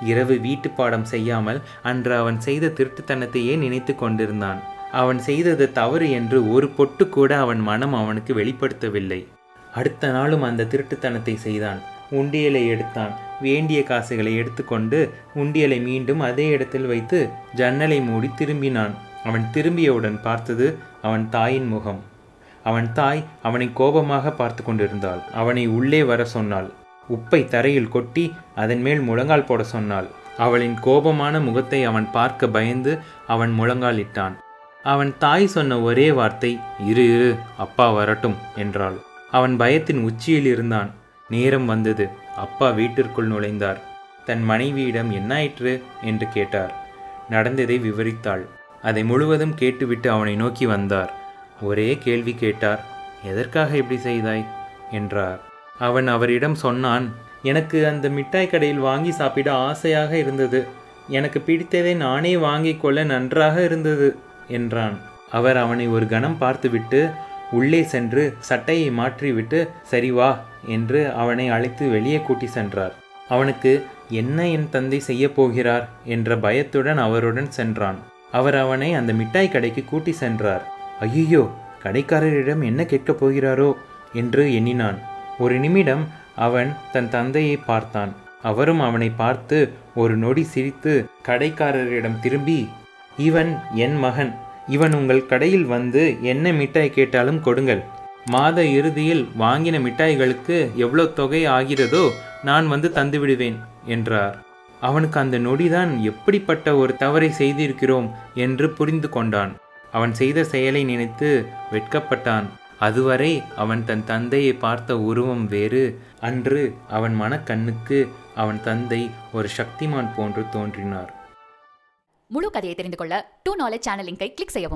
இரவு வீட்டு பாடம் செய்யாமல் அன்று அவன் செய்த திருட்டுத்தனத்தையே நினைத்து கொண்டிருந்தான். அவன் செய்தது தவறு என்று ஒரு பொட்டு கூட அவன் மனம் அவனுக்கு வெளிப்படுத்தவில்லை. அடுத்த நாளும் அந்த திருட்டுத்தனத்தை செய்தான். உண்டியலை எடுத்தான். வேண்டிய காசுகளை எடுத்துக்கொண்டு உண்டியலை மீண்டும் அதே இடத்தில் வைத்து ஜன்னலை மூடி திரும்பினான். அவன் திரும்பியவுடன் பார்த்தது அவன் தாயின் முகம். அவன் தாய் அவனை கோபமாக பார்த்து கொண்டிருந்தாள். அவனை உள்ளே வர சொன்னாள். உப்பை தரையில் கொட்டி அதன் மேல் முழங்கால் போட சொன்னாள். அவளின் கோபமான முகத்தை அவன் பார்க்க பயந்து அவன் முழங்கால் இட்டான். அவன் தாய் சொன்ன ஒரே வார்த்தை இரு இரு அப்பா வரட்டும் என்றாள். அவன் பயத்தின் உச்சியில் இருந்தான். நேரம் வந்தது. அப்பா வீட்டிற்குள் நுழைந்தார். தன் மனைவியிடம் என்னாயிற்று என்று கேட்டார். நடந்ததை விவரித்தாள். அதை முழுவதும் கேட்டுவிட்டு அவனை நோக்கி வந்தார். ஒரே கேள்வி கேட்டார். எதற்காக இப்படி செய்தாய்? என்றார். அவன் அவரிடம் சொன்னான் எனக்கு அந்த மிட்டாய் கடையில் வாங்கி சாப்பிட ஆசையாக இருந்தது. எனக்கு பிடித்ததை நானே வாங்கிக் கொள்ள நன்றாக இருந்தது என்றான். அவர் அவனை ஒரு கணம் பார்த்துவிட்டு உள்ளே சென்று சட்டையை மாற்றிவிட்டு சரி வா என்று அவனை அழைத்து வெளியே கூட்டி சென்றார். அவனுக்கு என்ன என் தந்தை செய்யப் போகிறார்? என்ற பயத்துடன் அவருடன் சென்றான். அவர் அவனை அந்த மிட்டாய் கடைக்கு கூட்டி சென்றார். ஐயோ கடைக்காரரிடம் என்ன கேட்கப் போகிறாரோ? என்று எண்ணினான். ஒரு நிமிடம் அவன் தன் தந்தையை பார்த்தான். அவரும் அவனை பார்த்து ஒரு நொடி சிரித்து கடைக்காரரிடம் திரும்பி இவன் என் மகன். இவன் உங்கள் கடையில் வந்து என்ன மிட்டாய் கேட்டாலும் கொடுங்கள். மாத இறுதியில் வாங்கின மிட்டாய்களுக்கு எவ்வளோ தொகை ஆகிறதோ நான் வந்து தந்து விடுவேன் என்றார். அவனுக்கு அந்த நொடிதான் எப்படிப்பட்ட ஒரு தவறை செய்திருக்கிறோம்? என்று புரிந்து கொண்டான். அவன் செய்த செயலை நினைத்து வெட்கப்பட்டான். அதுவரை அவன் தன் தந்தையை பார்த்த உருவம் வேறு. அன்று அவன் மனக்கண்ணுக்கு அவன் தந்தை ஒரு சக்திமான் போன்று தோன்றினார். முழு கதையை தெரிந்து கொள்ள டூ நாலேஜ் சேனல் லிங்கை கிளிக் செய்யவும்.